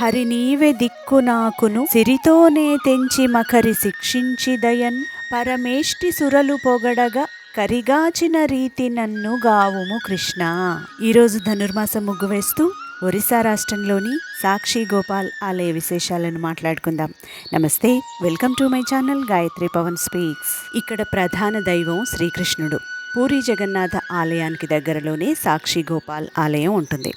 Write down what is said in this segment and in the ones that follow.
హరి నీవే దిక్కు నాకును. సిరితోనే తెంచి మకరి శిక్షించి దయన్ పరమేష్టి సురలు పొగడగా కరిగాచిన రీతి నన్ను గావుము కృష్ణ. ఈరోజు ధనుర్మాసం ముగ్గు వేస్తూ ఒరిస్సా రాష్ట్రంలోని సాక్షి గోపాల్ ఆలయ విశేషాలను మాట్లాడుకుందాం. నమస్తే welcome to my channel Gayatri Pavan speaks. ఇక్కడ ప్రధాన దైవం శ్రీకృష్ణుడు. పూరి జగన్నాథ ఆలయానికి దగ్గరలోనే సాక్షి గోపాల్ ఆలయం ఉంటుంది.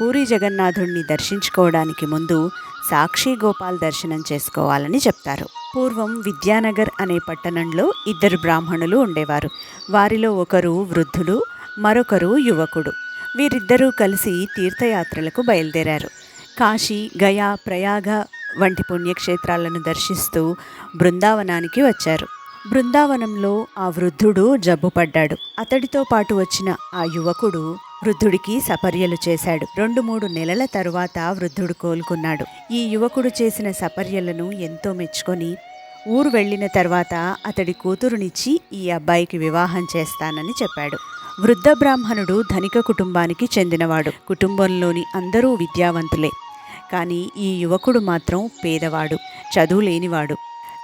పూరి జగన్నాథుణ్ణి దర్శించుకోవడానికి ముందు సాక్షి గోపాల్ దర్శనం చేసుకోవాలని చెప్తారు. పూర్వం విద్యానగర్ అనే పట్టణంలో ఇద్దరు బ్రాహ్మణులు ఉండేవారు. వారిలో ఒకరు వృద్ధుడు మరొకరు యువకుడు. వీరిద్దరూ కలిసి తీర్థయాత్రలకు బయలుదేరారు. కాశీ గయా ప్రయాగ వంటి పుణ్యక్షేత్రాలను దర్శిస్తూ బృందావనానికి వచ్చారు. బృందావనంలో ఆ వృద్ధుడు జబ్బుపడ్డాడు. అతడితో పాటు వచ్చిన ఆ యువకుడు వృద్ధుడికి సపర్యలు చేశాడు. రెండు మూడు నెలల తరువాత వృద్ధుడు కోలుకున్నాడు. ఈ యువకుడు చేసిన సపర్యలను ఎంతో మెచ్చుకొని ఊరు వెళ్ళిన తర్వాత అతడి కూతురునిచ్చి ఈ అబ్బాయికి వివాహం చేస్తానని చెప్పాడు. వృద్ధ బ్రాహ్మణుడు ధనిక కుటుంబానికి చెందినవాడు. కుటుంబంలోని అందరూ విద్యావంతులే. కానీ ఈ యువకుడు మాత్రం పేదవాడు చదువు లేనివాడు.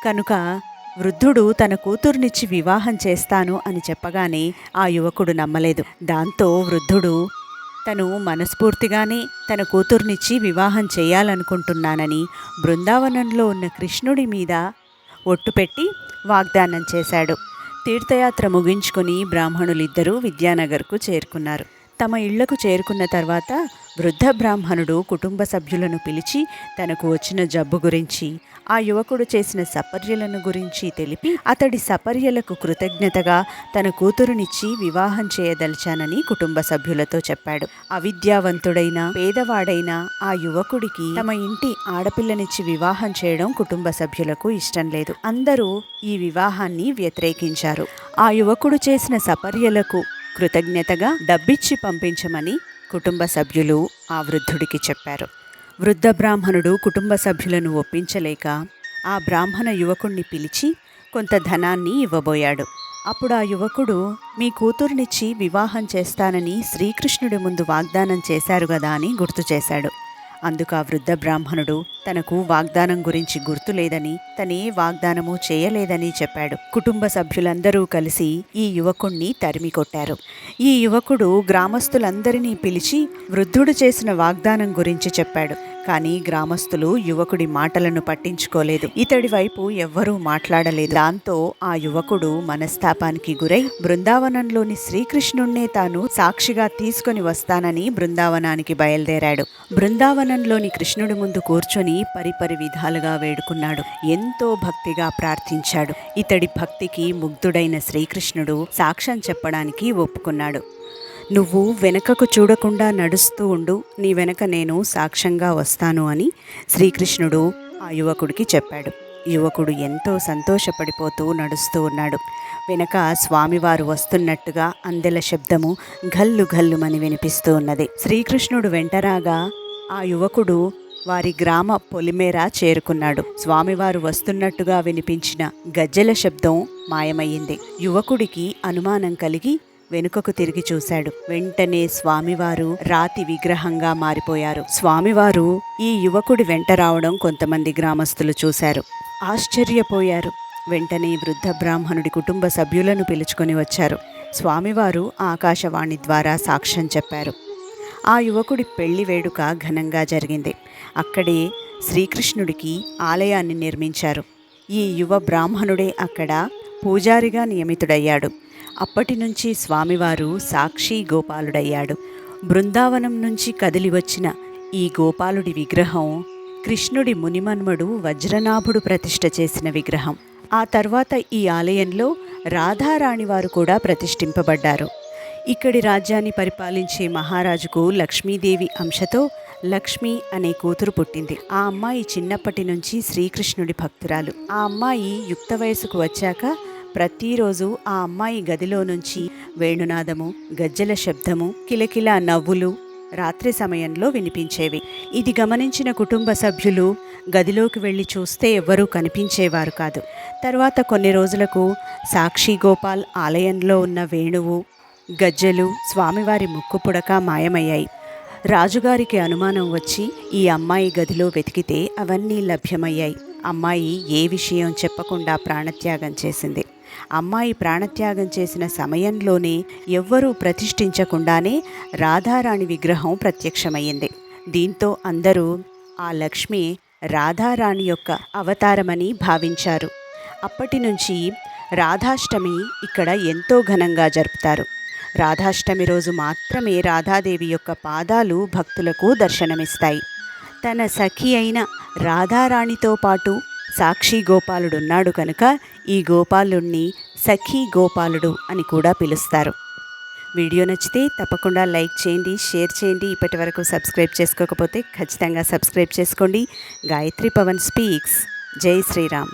కనుక వృద్ధుడు తన కూతుర్నిచ్చి వివాహం చేస్తాను అని చెప్పగానే ఆ యువకుడు నమ్మలేదు. దాంతో వృద్ధుడు తను మనస్ఫూర్తిగానే తన కూతుర్నిచ్చి వివాహం చేయాలనుకుంటున్నానని బృందావనంలో ఉన్న కృష్ణుడి మీద ఒట్టు పెట్టి వాగ్దానం చేశాడు. తీర్థయాత్ర ముగించుకుని బ్రాహ్మణులిద్దరూ విద్యానగర్కు చేరుకున్నారు. తమ ఇళ్ళకు చేరుకున్న తర్వాత వృద్ధ బ్రాహ్మణుడు కుటుంబ సభ్యులను పిలిచి తనకు వచ్చిన జబ్బు గురించి ఆ యువకుడు చేసిన సపర్యలను గురించి తెలిపి అతడి సపర్యలకు కృతజ్ఞతగా తన కూతురునిచ్చి వివాహం చేయదలిచానని కుటుంబ సభ్యులతో చెప్పాడు. అవిద్యావంతుడైన పేదవాడైన ఆ యువకుడికి తమ ఇంటి ఆడపిల్లనిచ్చి వివాహం చేయడం కుటుంబ సభ్యులకు ఇష్టం లేదు. అందరూ ఈ వివాహాన్ని వ్యతిరేకించారు. ఆ యువకుడు చేసిన సపర్యలకు కృతజ్ఞతగా డబ్బిచ్చి పంపించమని కుటుంబ సభ్యులు ఆ వృద్ధుడికి చెప్పారు. వృద్ధ బ్రాహ్మణుడు కుటుంబ సభ్యులను ఒప్పించలేక ఆ బ్రాహ్మణ యువకుణ్ణి పిలిచి కొంత ధనాన్ని ఇవ్వబోయాడు. అప్పుడు ఆ యువకుడు మీ కూతుర్నిచ్చి వివాహం చేస్తానని శ్రీకృష్ణుడి ముందు వాగ్దానం చేశారు కదా అని గుర్తు చేశాడు. అందుకు ఆ వృద్ధ బ్రాహ్మణుడు తనకు వాగ్దానం గురించి గుర్తు లేదని తనే వాగ్దానము చేయలేదని చెప్పాడు. కుటుంబ సభ్యులందరూ కలిసి ఈ యువకుణ్ణి తరిమి కొట్టారు. ఈ యువకుడు గ్రామస్తులందరినీ పిలిచి వృద్ధుడు చేసిన వాగ్దానం గురించి చెప్పాడు. కానీ గ్రామస్తులు యువకుడి మాటలను పట్టించుకోలేదు. ఇతడి వైపు ఎవ్వరూ మాట్లాడలేదు. దాంతో ఆ యువకుడు మనస్తాపానికి గురై బృందావనంలోని శ్రీకృష్ణుణ్ణే తాను సాక్షిగా తీసుకొని వస్తానని బృందావనానికి బయలుదేరాడు. బృందావనంలోని కృష్ణుడి ముందు కూర్చొని పరిపరి విధాలుగా వేడుకున్నాడు. ఎంతో భక్తిగా ప్రార్థించాడు. ఇతడి భక్తికి ముగ్ధుడైన శ్రీకృష్ణుడు సాక్ష్యం చెప్పడానికి ఒప్పుకున్నాడు. నువ్వు వెనకకు చూడకుండా నడుస్తూ ఉండు నీ వెనక నేను సాక్ష్యంగా వస్తాను అని శ్రీకృష్ణుడు ఆ యువకుడికి చెప్పాడు. యువకుడు ఎంతో సంతోషపడిపోతూ నడుస్తూ ఉన్నాడు. వెనక స్వామివారు వస్తున్నట్టుగా అందెల శబ్దము గల్లు గల్లుమని వినిపిస్తూ ఉన్నది. శ్రీకృష్ణుడు వెంటరాగా ఆ యువకుడు వారి గ్రామ పొలిమేర చేరుకున్నాడు. స్వామివారు వస్తున్నట్టుగా వినిపించిన గజ్జెల శబ్దం మాయమయ్యింది. యువకుడికి అనుమానం కలిగి వెనుకకు తిరిగి చూశాడు. వెంటనే స్వామివారు రాతి విగ్రహంగా మారిపోయారు. స్వామివారు ఈ యువకుడి వెంట రావడం కొంతమంది గ్రామస్తులు చూశారు. ఆశ్చర్యపోయారు. వెంటనే వృద్ధ బ్రాహ్మణుడి కుటుంబ సభ్యులను పిలుచుకొని వచ్చారు. స్వామివారు ఆకాశవాణి ద్వారా సాక్ష్యం చెప్పారు. ఆ యువకుడి పెళ్ళి వేడుక ఘనంగా జరిగింది. అక్కడే శ్రీకృష్ణుడికి ఆలయాన్ని నిర్మించారు. ఈ యువ బ్రాహ్మణుడే అక్కడ పూజారిగా నియమితుడయ్యాడు. అప్పటి నుంచి స్వామివారు సాక్షి గోపాలుడయ్యాడు. బృందావనం నుంచి కదిలి వచ్చిన ఈ గోపాలుడి విగ్రహం కృష్ణుడి మునిమన్మడు వజ్రనాభుడు ప్రతిష్ఠ చేసిన విగ్రహం. ఆ తర్వాత ఈ ఆలయంలో రాధారాణి వారు కూడా ప్రతిష్ఠింపబడ్డారు. ఇక్కడి రాజ్యాన్ని పరిపాలించే మహారాజుకు లక్ష్మీదేవి అంశతో లక్ష్మి అనే కూతురు పుట్టింది. ఆ అమ్మాయి చిన్నప్పటి నుంచి శ్రీకృష్ణుడి భక్తురాలు. ఆ అమ్మాయి యుక్త వయసుకు వచ్చాక ప్రతిరోజు ఆ అమ్మాయి గదిలో నుంచి వేణునాదము గజ్జెల శబ్దము కిలకిల నవ్వులు రాత్రి సమయంలో వినిపించేవి. ఇది గమనించిన కుటుంబ సభ్యులు గదిలోకి వెళ్ళి చూస్తే ఎవ్వరూ కనిపించేవారు కాదు. తర్వాత కొన్ని రోజులకు సాక్షి గోపాల్ ఆలయంలో ఉన్న వేణువు గజ్జెలు స్వామివారి ముక్కు పుడక మాయమయ్యాయి. రాజుగారికి అనుమానం వచ్చి ఈ అమ్మాయి గదిలో వెతికితే అవన్నీ లభ్యమయ్యాయి. అమ్మాయి ఏ విషయం చెప్పకుండా ప్రాణత్యాగం చేసింది. అమ్మాయి ప్రాణత్యాగం చేసిన సమయంలోనే ఎవ్వరూ ప్రతిష్ఠించకుండానే రాధారాణి విగ్రహం ప్రత్యక్షమయ్యింది. దీంతో అందరూ ఆ లక్ష్మి రాధారాణి యొక్క అవతారమని భావించారు. అప్పటి నుంచి రాధాష్టమి ఇక్కడ ఎంతో ఘనంగా జరుపుతారు. రాధాష్టమి రోజు మాత్రమే రాధాదేవి యొక్క పాదాలు భక్తులకు దర్శనమిస్తాయి. తన సఖి అయిన రాధారాణితో పాటు సాక్షి గోపాలుడున్నాడు కనుక ఈ గోపాలుణ్ణి సఖీ గోపాలుడు అని కూడా పిలుస్తారు. వీడియో నచ్చితే తప్పకుండా లైక్ చేయండి షేర్ చేయండి. ఇప్పటి వరకు సబ్స్క్రైబ్ చేసుకోకపోతే ఖచ్చితంగా సబ్స్క్రైబ్ చేసుకోండి. గాయత్రి పవన్ స్పీక్స్. జై శ్రీరామ్.